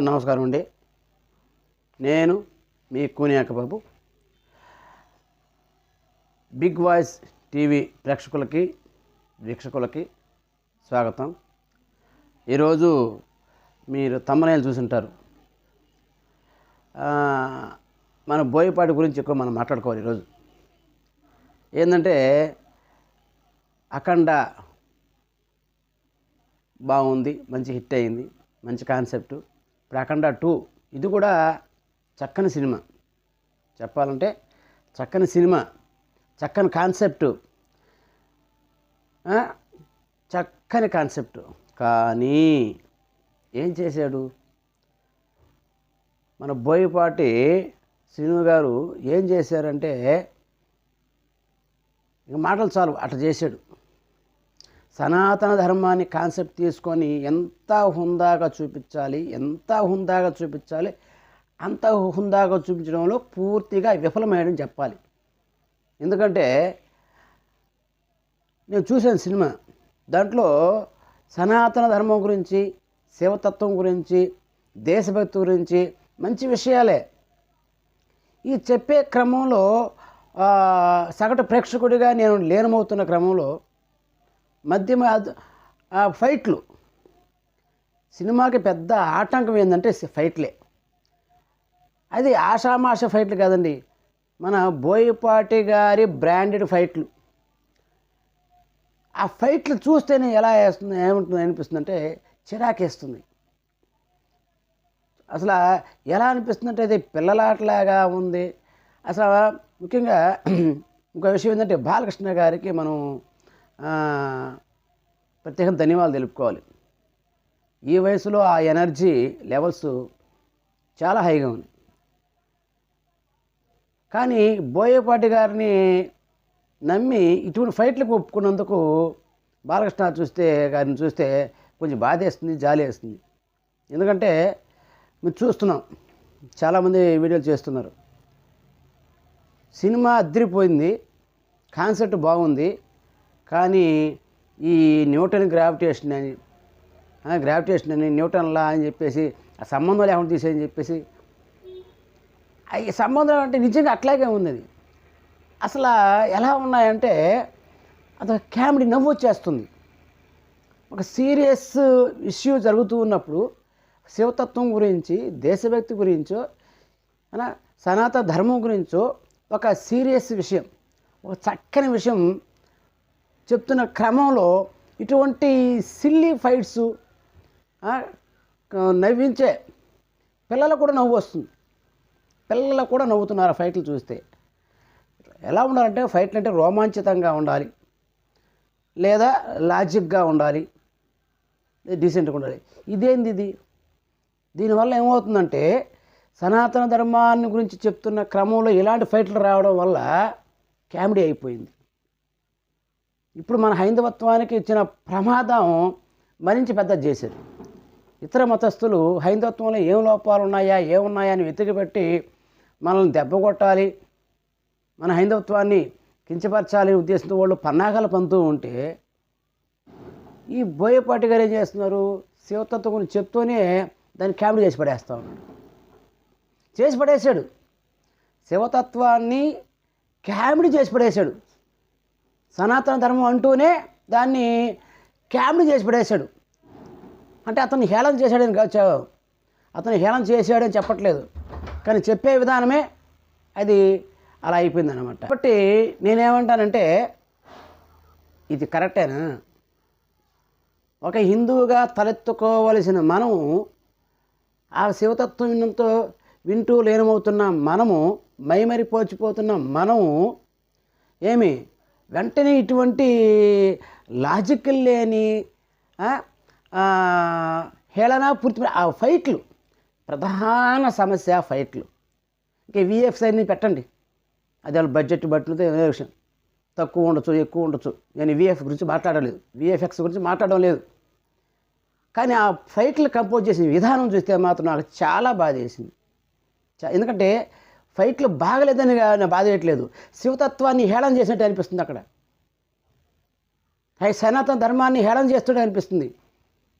అందరు నమస్కారం అండి. నేను మీ కూనియాక బాబు బిగ్ వాయిస్ టీవీ ప్రేక్షకులకి వీక్షకులకి స్వాగతం. ఈరోజు మీరు తమ్మనేలు చూసుంటారు. మన బోయపాటి గురించి ఎక్కువ మనం మాట్లాడుకోవాలి ఈరోజు. ఏంటంటే అఖండ బాగుంది మంచి హిట్ అయింది మంచి కాన్సెప్ట్. ఇప్పుడు టూ. ఇది కూడా చక్కని సినిమా. చెప్పాలంటే చక్కని సినిమా. చక్కని కాన్సెప్ట్. చక్కని కాన్సెప్ట్. కానీ ఏం చేశాడు? మన బోయపాటి శ్రీను గారు ఏం చేశారంటే ఇక మాటలు చాలు అట్లా చేశాడు. సనాతన ధర్మాన్ని కాన్సెప్ట్ తీసుకొని ఎంత హుందాగా చూపించాలి ఎంత హుందాగా చూపించాలి అంత హుందాగా చూపించడంలో పూర్తిగా విఫలమయ్యడం చెప్పాలి. ఎందుకంటే నేను చూశాను సినిమా. దాంట్లో సనాతన ధర్మం గురించి శివతత్వం గురించి దేశభక్తి గురించి మంచి విషయాలే. ఈ చెప్పే క్రమంలో సగటు ప్రేక్షకుడిగా నేను లీనమవుతున్న క్రమంలో మధ్య ఆ ఫైట్లు. సినిమాకి పెద్ద ఆటంకం ఏంటంటే ఫైట్లే. అది ఆషామాష ఫైట్లు కాదండి. మన బోయపాటి గారి బ్రాండెడ్ ఫైట్లు. ఆ ఫైట్లు చూస్తేనే ఎలా వేస్తుంది ఏముంటుంది అనిపిస్తుందంటే చిరాకేస్తుంది. అసలు ఎలా అనిపిస్తుందంటే అది పిల్లలాటలాగా ఉంది. అసలు ముఖ్యంగా ఇంకో విషయం ఏంటంటే బాలకృష్ణ గారికి మనం ప్రత్యేకం ప్రత్యేకంగా ధన్యవాదాలు తెలుపుకోవాలి. ఈ వయసులో ఆ ఎనర్జీ లెవెల్స్ చాలా హైగా ఉంది కానీ బోయపాటి గారిని నమ్మి ఇటువంటి ఫైట్లకు ఒప్పుకున్నందుకు బాలకృష్ణ చూస్తే గారిని చూస్తే కొంచెం బాధేస్తుంది జాలి వేస్తుంది ఎందుకంటే మీరు చూస్తున్నాం. చాలామంది వీడియోలు చేస్తున్నారు. సినిమా అద్దరిపోయింది. కాన్సెప్ట్ బాగుంది. కానీ ఈ న్యూటన్ గ్రావిటేషన్ అని గ్రావిటేషన్ అని న్యూటన్ లా అని చెప్పేసి ఆ సంబంధం లేకుండా తీసేయని చెప్పేసి ఆ ఈ సంబంధం అంటే నిజంగా అట్లాగే ఉంది అది అసలు ఎలా ఉన్నాయంటే అది కామెడీ నవ్వు వచ్చేస్తుంది. ఒక సీరియస్ ఇష్యూ జరుగుతూ ఉన్నప్పుడు శివతత్వం గురించి దేశభక్తి గురించో అలా సనాతన ధర్మం గురించో ఒక సీరియస్ విషయం ఒక చక్కని విషయం చెప్తున్న క్రమంలో ఇటువంటి సిల్లీ ఫైట్స్ నవ్వించే పిల్లలకు కూడా నవ్వు వస్తుంది. పిల్లలు కూడా నవ్వుతున్నారు ఆ ఫైట్లు చూస్తే. ఎలా ఉండాలంటే ఫైట్లు అంటే రోమాంచితంగా ఉండాలి. లేదా లాజిక్గా ఉండాలి. డీసెంట్గా ఉండాలి. ఇదేంది ఇది? దీనివల్ల ఏమవుతుందంటే సనాతన ధర్మాన్ని గురించి చెప్తున్న క్రమంలో ఇలాంటి ఫైట్లు రావడం వల్ల కామెడీ అయిపోయింది. ఇప్పుడు మన హైందవత్వానికి ఇచ్చిన ప్రమాదం మరించి పెద్ద చేసేది. ఇతర మతస్థులు హైందవత్వంలో ఏం లోపాలు ఉన్నాయా ఏమున్నాయా అని వెతికిపెట్టి మనల్ని దెబ్బ కొట్టాలి మన హైందవత్వాన్ని కించపరచాలి ఉద్దేశంతో వాళ్ళు పన్నాగాలు పంతూ ఉంటే ఈ బోయపాటి గారు ఏం చేస్తున్నారు? శివతత్వం గురించి చెప్తూనే దాన్ని కామెడీ చేసి పడేస్తా ఉన్నాడు చేసి పడేశాడు. శివతత్వాన్ని కామెడీ చేసి పడేశాడు. సనాతన ధర్మం అంటూనే దాన్ని కామెడీ చేసి పడేశాడు. అంటే అతన్ని హేళన చేశాడని కాదు అతను హేళన చేశాడని చెప్పట్లేదు. కానీ చెప్పే విధానమే అది అలా అయిపోయింది అనమాట కాబట్టి నేనేమంటానంటే ఇది కరెక్టేనా? ఒక హిందువుగా తలెత్తుకోవలసిన మనము ఆ శివతత్వం విన్నంతో వింటూ లీనమవుతున్న మనము మైమరిపోచిపోతున్న మనము ఏమి? వెంటనే ఇటువంటి లాజికల్ లేని హేళన పూర్తి ఆ ఫైట్లు ప్రధాన సమస్య ఫైట్లు. ఇంకా విఎఫ్స్ అన్నీ పెట్టండి. అది వాళ్ళ బడ్జెట్ బట్టి విషయం. తక్కువ ఉండొచ్చు ఎక్కువ ఉండొచ్చు. నేను విఎఫ్ గురించి మాట్లాడలేదు. విఎఫ్ఎక్స్ గురించి మాట్లాడడం లేదు. కానీ ఆ ఫైట్లు కంపోజ్ చేసిన విధానం చూస్తే మాత్రం నాకు చాలా బాధ వేసింది ఎందుకంటే ఫైట్లు బాగలేదని బాధ వేయట్లేదు శివతత్వాన్ని హేళన చేసినట్టు అనిపిస్తుంది అక్కడ. అవి సనాతన ధర్మాన్ని హేళన చేస్తున్నట్టు అనిపిస్తుంది.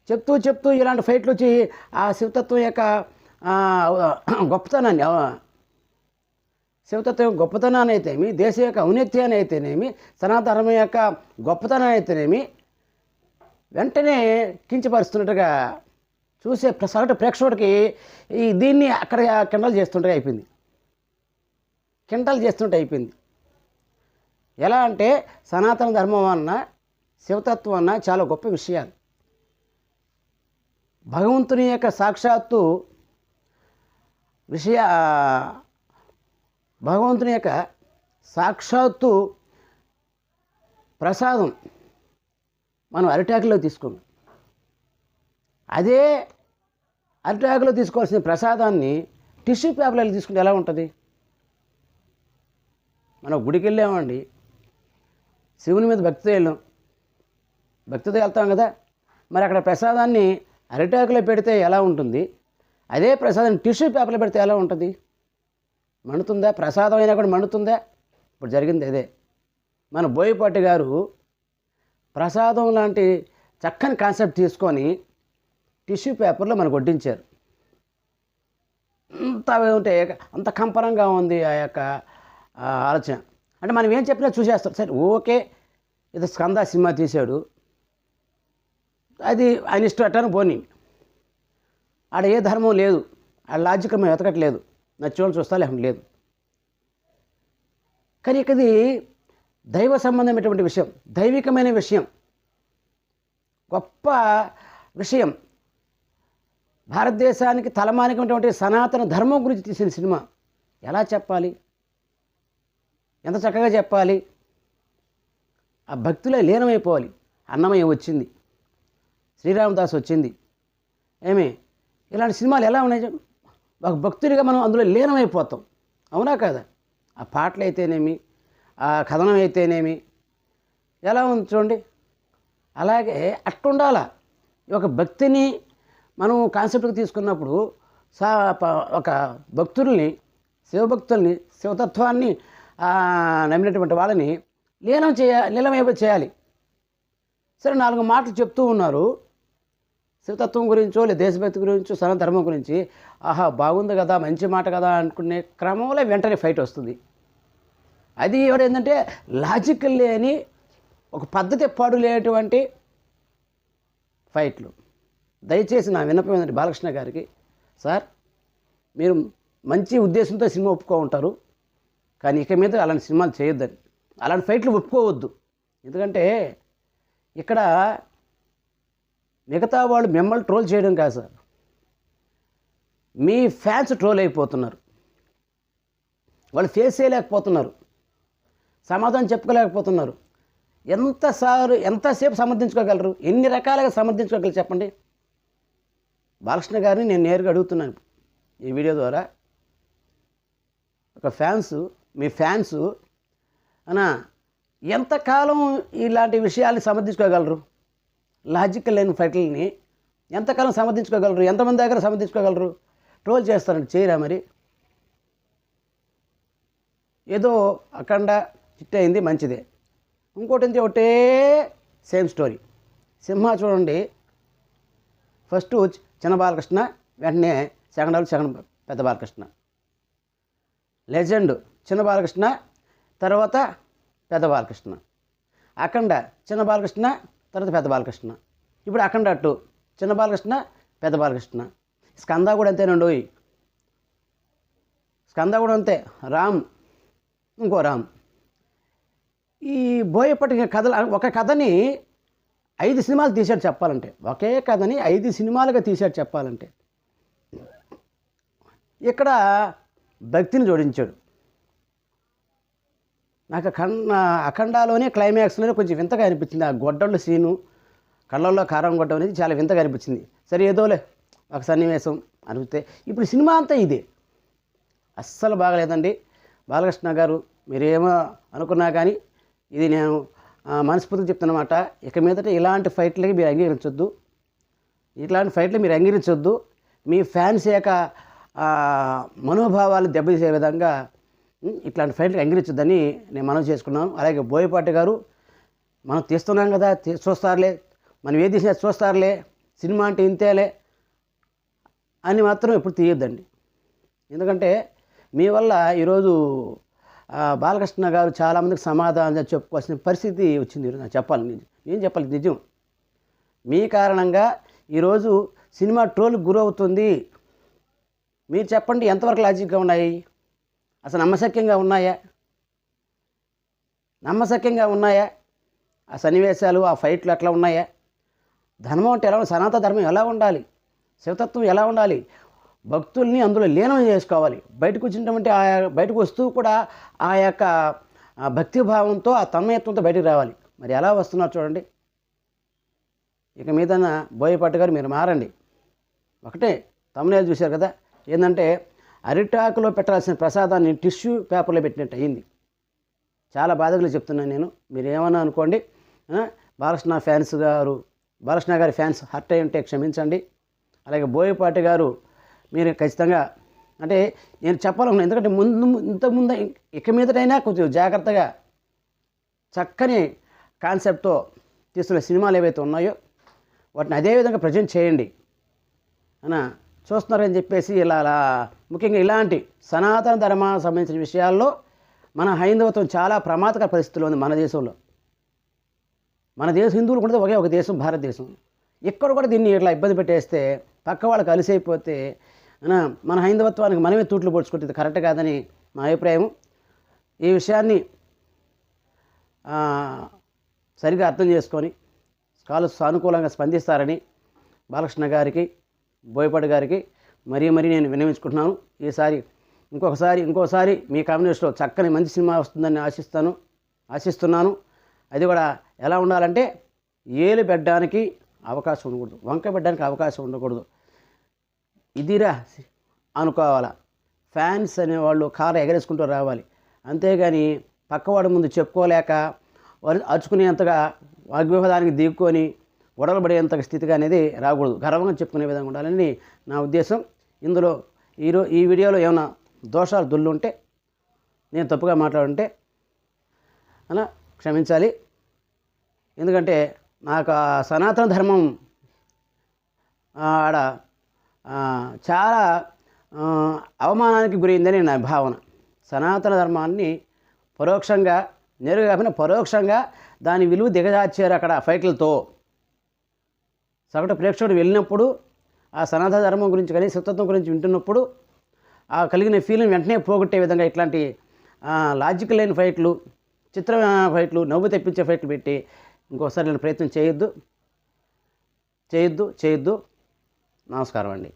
చెప్తూ చెప్తూ ఇలాంటి ఫైట్లు వచ్చి ఆ శివతత్వం యొక్క గొప్పతనాన్ని ఆ, శివతత్వం గొప్పతనాన్ని అయితేనేమి దేశ యొక్క ఔన్నత్యాన్ని అయితేనేమి సనాతనం యొక్క గొప్పతనాన్ని అయితేనేమి వెంటనే కించపరుస్తున్నట్టుగా చూసే సగటు ప్రేక్షకుడికి ఈ దీన్ని అక్కడ కిండలు చేస్తుంటే అయిపోయింది. కింటలు చేస్తుంటే అయిపోయింది. ఎలా అంటే సనాతన ధర్మం అన్న శివతత్వం అన్న చాలా గొప్ప విషయాలు. భగవంతుని యొక్క సాక్షాత్తు విషయ భగవంతుని యొక్క సాక్షాత్తు ప్రసాదం మనం అరిటాకులో తీసుకున్నాం. అదే అరిటాకులో తీసుకోవాల్సిన ప్రసాదాన్ని టిష్యూ పేపర్లో తీసుకుంటే ఎలా ఉంటుంది? మనం గుడికి వెళ్ళామండి శివుని మీద భక్తితో వెళ్ళాం. భక్తితో వెళ్తాం కదా. మరి అక్కడ ప్రసాదాన్ని అరిటాకులో పెడితే ఎలా ఉంటుంది? అదే ప్రసాదం టిష్యూ పేపర్లో పెడితే ఎలా ఉంటుంది? మండుతుందా? ప్రసాదం అయినా కూడా మండుతుందా? ఇప్పుడు జరిగింది అదే. మన బోయపాటి గారు ప్రసాదం లాంటి చక్కని కాన్సెప్ట్ తీసుకొని టిష్యూ పేపర్లో మనకు వడ్డించారు. అంత ఉంటే అంత కంపరంగా ఉంది ఆ యొక్క ఆలోచన. అంటే మనం ఏం చెప్పినా చూసేస్తాం. సరే ఓకే ఇది స్కంద సినిమా తీశాడు. అది ఆయన ఇష్టం అట్టాను పోనీ. ఆడ ఏ ధర్మం లేదు. ఆ లాజిక్ మేము వెతకట్లేదు. నచ్చేవాళ్ళు చూస్తా లేకుండా లేదు. కానీ ఇక దైవ సంబంధమైనటువంటి విషయం. దైవికమైన విషయం. గొప్ప విషయం. భారతదేశానికి తలమానికమైనటువంటి సనాతన ధర్మం గురించి తీసిన సినిమా. ఎలా చెప్పాలి? ఎంత చక్కగా చెప్పాలి? ఆ భక్తిలో లీనమైపోవాలి. అన్నమయ్య వచ్చింది. శ్రీరామదాస్ వచ్చింది. ఏమి ఇలాంటి సినిమాలు ఎలా ఉన్నాయి ఒక భక్తుడిగా మనం అందులో లీనమైపోతాం. అవునా కదా? ఆ పాటలు అయితేనేమి ఆ కథనం అయితేనేమి ఎలా ఉంది చూడండి. అలాగే అట్టుండాలా. ఒక భక్తిని మనం కాన్సెప్ట్కి తీసుకున్నప్పుడు సా ఒక భక్తుల్ని శివభక్తుల్ని శివతత్వాన్ని నమ్మినటువంటి వాళ్ళని లీనం చేయ లీలమైపో చేయాలి. సరే నాలుగు మాటలు చెప్తూ ఉన్నారు. శివతత్వం గురించో లేదా దేశభక్తి గురించో సన ధర్మం గురించి ఆహా బాగుంది కదా మంచి మాట కదా అనుకునే క్రమంలో వెంటనే ఫైట్ వస్తుంది. అది ఎవరేంటంటే లాజికల్ లేని ఒక పద్ధతి పాడు లేనటువంటి ఫైట్లు. దయచేసి నా విన్నపం ఏంటంటే బాలకృష్ణ గారికి సార్ మీరు మంచి ఉద్దేశంతో సినిమా ఒప్పుకో ఉంటారు కానీ ఇక మీద అలాంటి సినిమాలు చేయొద్దని. అలాంటి ఫైట్లు ఒప్పుకోవద్దు. ఎందుకంటే ఇక్కడ మిగతా వాళ్ళు మిమ్మల్ని ట్రోల్ చేయడం కాదు సార్. మీ ఫ్యాన్స్ ట్రోల్ అయిపోతున్నారు. వాళ్ళు ఫేస్ చేయలేకపోతున్నారు. సమాధానం చెప్పుకోలేకపోతున్నారు. ఎంతసారు ఎంతసేపు సమర్థించుకోగలరు ఎన్ని రకాలుగా సమర్థించుకోగలరు చెప్పండి? బాలకృష్ణ గారిని నేను నేరుగా అడుగుతున్నాను. ఈ వీడియో ద్వారా ఒక ఫ్యాన్స్ మీ ఫ్యాన్స్ అనా ఎంతకాలం ఇలాంటి విషయాల్ని సమర్థించుకోగలరు? లాజికల్ లేని ఫైట్లని ఎంతకాలం సమర్థించుకోగలరు? ఎంతమంది దగ్గర సమర్థించుకోగలరు? ట్రోల్ చేస్తారండి చేయరా మరి? ఏదో అఖండ హిట్ అయింది మంచిదే. ఇంకోటి ఏంటి ఒకటే సేమ్ స్టోరీ. సింహ చూడండి. ఫస్ట్ చిన్న బాలకృష్ణ వెంటనే సెకండ్ హాల్ సెకండ్ పెద్ద బాలకృష్ణ లెజెండ్. చిన్న బాలకృష్ణ తర్వాత పెద్ద బాలకృష్ణ. అఖండ చిన్న బాలకృష్ణ తర్వాత పెద్ద బాలకృష్ణ. ఇప్పుడు అఖండ అట్టు చిన్న బాలకృష్ణ పెద్ద బాలకృష్ణ. స్కంద కూడా అంతేనండి స్కంద కూడా అంతే. రామ్ ఇంకో రామ్. ఈ బోయపట్టి కథలు ఒక కథని ఐదు సినిమాలు తీశాడు చెప్పాలంటే. ఒకే కథని ఐదు సినిమాలుగా తీశాడు చెప్పాలంటే. ఇక్కడ భక్తిని జోడించాడు. నాకు అఖండ అఖండాలోనే క్లైమాక్స్లోనే కొంచెం వింతగా అనిపించింది. ఆ గొడ్డళ్ళ సీను కళ్ళల్లో కారం గొడ్డం అనేది చాలా వింతగా అనిపించింది. సరే ఏదోలే ఒక సన్నివేశం అనిపిస్తే. ఇప్పుడు సినిమా అంతా ఇదే. అస్సలు బాగలేదండి. బాలకృష్ణ గారు మీరేమో అనుకున్నా కానీ ఇది నేను మనస్ఫూర్తిగా చెప్తున్నమాట ఇక మీదట ఇలాంటి ఫైట్లకి మీరు అంగీకరించొద్దు. ఇట్లాంటి ఫైట్లు మీరు అంగీకరించొద్దు. మీ ఫ్యాన్స్ యొక్క మనోభావాలు దెబ్బతీసే విధంగా ఇట్లాంటి ఫైట్లకు అంగీకరించొద్దని నేను మనవి చేసుకున్నాను. అలాగే బోయపాటి గారు మనం తీస్తున్నాం కదా చూస్తారులే. మనం ఏది తీసినా చూస్తారులే. సినిమా అంటే ఇంతేలే అని మాత్రం ఎప్పుడు తీయొద్దండి. ఎందుకంటే మీ వల్ల ఈరోజు బాలకృష్ణ గారు చాలామందికి సమాధానం చెప్పుకోవాల్సిన పరిస్థితి వచ్చింది ఈరోజు. నాకు చెప్పాలి నిజం నేను చెప్పాలి నిజం? మీ కారణంగా ఈరోజు సినిమా ట్రోల్ గురవుతుంది. మీరు చెప్పండి ఎంతవరకు లాజిక్గా ఉన్నాయి? అసలు నమ్మశక్యంగా ఉన్నాయా? నమ్మశక్యంగా ఉన్నాయా? ఆ సన్నివేశాలు ఆ ఫైట్లు ఎట్లా ఉన్నాయా? ధర్మం అంటే ఎలా సనాతన ధర్మం ఎలా ఉండాలి? శివతత్వం ఎలా ఉండాలి? భక్తుల్ని అందులో లీనం చేసుకోవాలి. బయటకు వచ్చినటువంటి ఆ బయటకు వస్తూ కూడా ఆ యొక్క భక్తిభావంతో ఆ తన్మయత్వంతో బయటకు రావాలి. మరి ఎలా వస్తున్నారు చూడండి. ఇక మీదన్న బోయపాటి గారు మీరు మారండి. ఒకటే తమిళ చూశారు కదా. ఏంటంటే అరిటాకులో పెట్టాల్సిన ప్రసాదాన్ని టిష్యూ పేపర్లో పెట్టినట్టు అయింది. చాలా బాధగా చెప్తున్నాను నేను. మీరు ఏమన్నా అనుకోండి బాలకృష్ణ ఫ్యాన్స్ గారు బాలకృష్ణ గారి ఫ్యాన్స్ హర్ట్ అయి ఉంటే క్షమించండి. అలాగే బోయపాటి గారు మీరు ఖచ్చితంగా అంటే నేను చెప్పాలనుకున్నాను ఎందుకంటే ముందు ఇంతకుముందు ఇక మీదటైనా కొంచెం జాగ్రత్తగా చక్కని కాన్సెప్ట్తో తీస్తున్న సినిమాలు ఏవైతే ఉన్నాయో వాటిని అదే విధంగా ప్రజెంట్ చేయండి. అన చూస్తున్నారని చెప్పేసి ఇలా అలా ముఖ్యంగా ఇలాంటి సనాతన ధర్మానికి సంబంధించిన విషయాల్లో మన హైందవత్వం చాలా ప్రమాదకర పరిస్థితిలో ఉంది మన దేశంలో. మన దేశ హిందువులు కూడా ఒకే ఒక దేశం భారతదేశం. ఎక్కడ కూడా దీన్ని ఇట్లా ఇబ్బంది పెట్టేస్తే పక్క వాళ్ళు కలిసి అయిపోతే మన హైందవత్వానికి మనమే తూట్లు పొడుచుకుంటే కరెక్ట్ కాదని నా అభిప్రాయం ఈ విషయాన్ని సరిగా అర్థం చేసుకొని స్కాలర్స్ సానుకూలంగా స్పందిస్తారని బాలకృష్ణ గారికి బోయపాటి గారికి మరీ మరీ నేను వినమించుకుంటున్నాను. ఈసారి ఇంకొకసారి ఇంకోసారి మీ కాంబినేషన్లో చక్కని మంచి సినిమా వస్తుందని ఆశిస్తాను ఆశిస్తున్నాను. అది కూడా ఎలా ఉండాలంటే ఏలు పెట్టడానికి అవకాశం ఉండకూడదు వంక పెట్టడానికి అవకాశం ఉండకూడదు. ఇదిరా అనుకోవాలా. ఫ్యాన్స్ అనేవాళ్ళు కారు ఎగరేసుకుంటూ రావాలి. అంతేగాని పక్కవాడి ముందు చెప్పుకోలేక వారు అరుచుకునేంతగా వాగ్వివాదానికి దిగుకొని ఒడలబడేంత స్థితిగా అనేది రాకూడదు. గర్వంగా చెప్పుకునే విధంగా ఉండాలని నా ఉద్దేశం. ఇందులో ఈరో ఈ వీడియోలో ఏమైనా దోషాలు దుల్లుంటే నేను తప్పుగా మాట్లాడుంటే అలా క్షమించాలి. ఎందుకంటే నాకు సనాతన ధర్మం ఆడ చాలా అవమానానికి గురైందని నా భావన. సనాతన ధర్మాన్ని పరోక్షంగా నేరుగా కాకుండా పరోక్షంగా దాని విలువ దిగజార్చారు అక్కడ ఫైట్లతో. సగటు ప్రేక్షకుడు వెళ్ళినప్పుడు ఆ సనాతన ధర్మం గురించి కానీ శివతత్వం గురించి వింటున్నప్పుడు ఆ కలిగిన ఫీలింగ్ వెంటనే పోగొట్టే విధంగా ఇట్లాంటి లాజికల్ లేని ఫైట్లు చిత్ర ఫైట్లు నవ్వు తెప్పించే ఫైట్లు పెట్టి ఇంకోసారి నేను ప్రయత్నం చేయొద్దు. చేయొద్దు చేయొద్దు. నమస్కారం అండి.